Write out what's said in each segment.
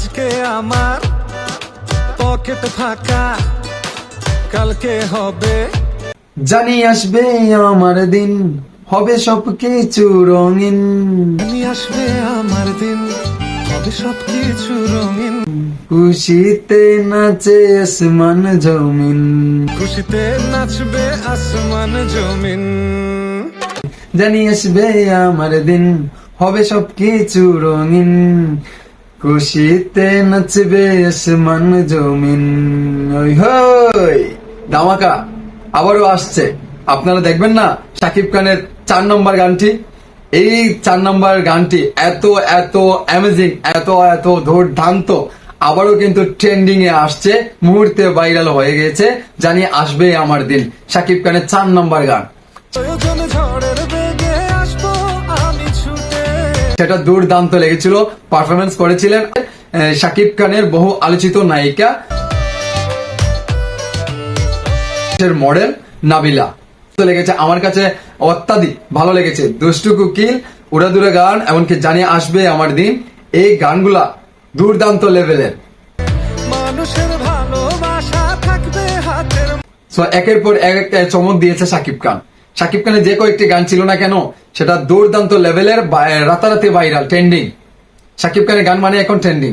আজকে আমার পকেট ফাঁকা কালকে হবে। জানি আসবে আমার দিন হবে সব কিছু রঙিন। নিয়ে আসবে আমার দিন হবে সবকিছু রঙিন। খুশিতে নাচে আসমান জমিন। খুশিতে নাচবে আসমান জমিন। জানি আসবে আমার দিন হবে সব কিছু রঙিন। খুশিতে নাচবে আসমান জমিন। ওই হই, ধামাকা। আবারও আসছে। আপনারা দেখবেন না শাকিব খানের চার নম্বর গানটি? এই চার নম্বর গানটি এত এত অ্যামেজিং এত এত দুর্দান্ত। আবারও কিন্তু ট্রেন্ডিং এ আসছে, মুহূর্তে ভাইরাল হয়ে গেছে। জানি আসবে আমার দিন। শাকিব খানের চার নম্বর গান। সেটা দুর্দান্ত লেগেছিল পারফরমেন্স করেছিলেন শাকিব খানের বহু আলোচিত নায়িকা। মডেল নাবিলা। তো লেগেছে আমার কাছে অত্যাধিক ভালো লেগেছে। দুষ্টু কুকিল উড়াদুরা গান এমনকি জানিয়ে আসবে আমার দিন এই গানগুলা দুর্দান্ত লেভেলের মানুষের ভালোবাসা থাকবে হাতের সো একের পর এক চমক দিয়েছে শাকিব খান। শাকিব খানের যে কয়েকটি গান ছিল না কেন সেটা দুর্দান্ত লেভেলের রাতারাতি ভাইরাল ট্রেন্ডিং শাকিব খানের গান মানে এখন ট্রেন্ডিং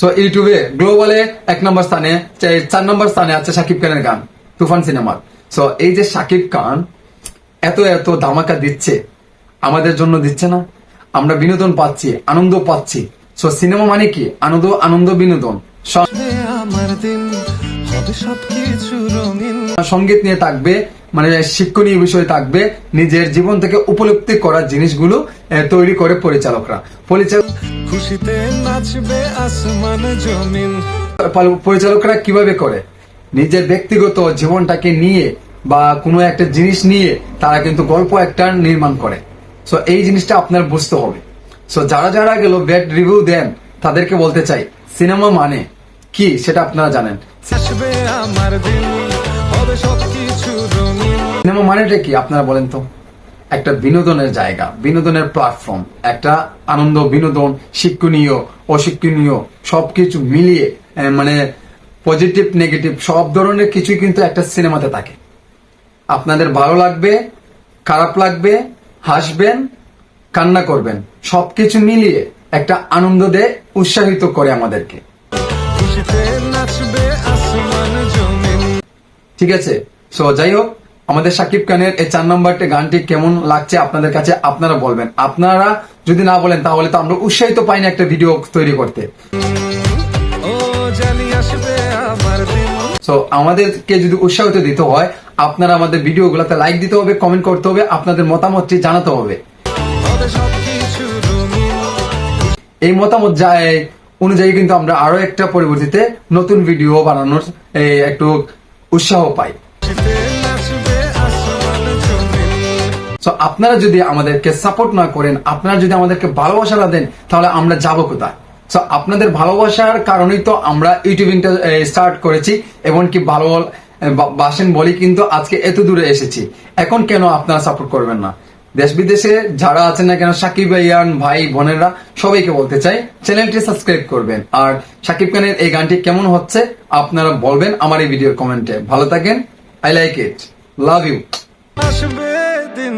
সো ইউটিউবে গ্লোবালে এক নম্বর স্থানে চার নম্বর স্থানে আছে শাকিব খানের গান, তুফান সিনেমার সো এই যে শাকিব খান এত এত ধামাকা দিচ্ছে, আমাদের জন্য দিচ্ছে না। আমরা বিনোদন পাচ্ছি, আনন্দ পাচ্ছি। সো সিনেমা মানে কি? আনন্দ আনন্দ, বিনোদন। আমার দিন সংগীত নিয়ে থাকবে মানে শিক্ষণীয় বিষয় থাকবে নিজের জীবন থেকে উপলব্ধি করার জিনিসগুলো তৈরি করে পরিচালকরা। পরিচালক খুশিতে নাচবে আসমান জমিন। পরিচালকরা কীভাবে করে? নিজের ব্যক্তিগত জীবনটাকে নিয়ে বা কোনো একটা জিনিস নিয়ে তারা কিন্তু গল্প একটা নির্মাণ করে। সো এই জিনিসটা আপনার বুঝতে হবে। সো যারা যারা গেল ব্যাড রিভিউ দেন তাদেরকে বলতে চাই সিনেমা মানে কি সেটা আপনারা জানেন। সিনেমা মানেটা কি আপনারা বলেন তো? একটা বিনোদনের জায়গা বিনোদনের প্ল্যাটফর্ম একটা আনন্দ বিনোদন শিক্ষণীয় অশিক্ষণীয় সবকিছু মিলিয়ে মানে পজিটিভ নেগেটিভ সব ধরনের কিছুই কিন্তু একটা সিনেমাতে থাকে। আপনাদের ভালো লাগবে খারাপ লাগবে হাসবেন কান্না করবেন সবকিছু মিলিয়ে একটা আনন্দ দেয় উৎসাহিত করে আমাদেরকে। খুশিতে নাচবে আসমান জমিন। ঠিক আছে। সো যাই হোক আমাদের সাকিব খানের এই চার নম্বরটি গানটি কেমন লাগছে আপনাদের কাছে আপনারা বলবেন। আপনারা যদি না বলেন তাহলে তো আমরা উৎসাহিত পাই না একটা ভিডিও তৈরি করতে। সো আমাদেরকে যদি উৎসাহিত দিতে হয় আপনারা আমাদের ভিডিও ভিডিওগুলোতে লাইক দিতে হবে কমেন্ট করতে হবে আপনাদের মতামতটি জানাতে হবে। এই মতামত যায় অনুযায়ী কিন্তু আমরা আরও একটা পরিবর্তিতে নতুন ভিডিও বানানোর একটু উৎসাহ পাই। আপনারা যদি আমাদেরকে সাপোর্ট না করেন, আপনারা যদি আমাদেরকে ভালোবাসা না দেন, তাহলে আমরা যাব কোথায়? সো আপনাদের ভালোবাসার কারণেই তো আমরা ইউটিউবিংটা স্টার্ট করেছি, এমনকি ভালো বা- বাসেন বলি কিন্তু আজকে এত দূরে এসেছি। এখন কেন আপনারা সাপোর্ট করবেন না? দেশ বিদেশে যারা আছেন না কেন, সাকিব ভাইয়ান, ভাই, বোনেরা, সবাইকে বলতে চাই, চ্যানেলটি সাবস্ক্রাইব করবেন। আর সাকিব খানের এই গানটি কেমন হচ্ছে, আপনারা বলবেন আমার এই ভিডিওর কমেন্টে। ভালো থাকেন, I like it, love you. দিন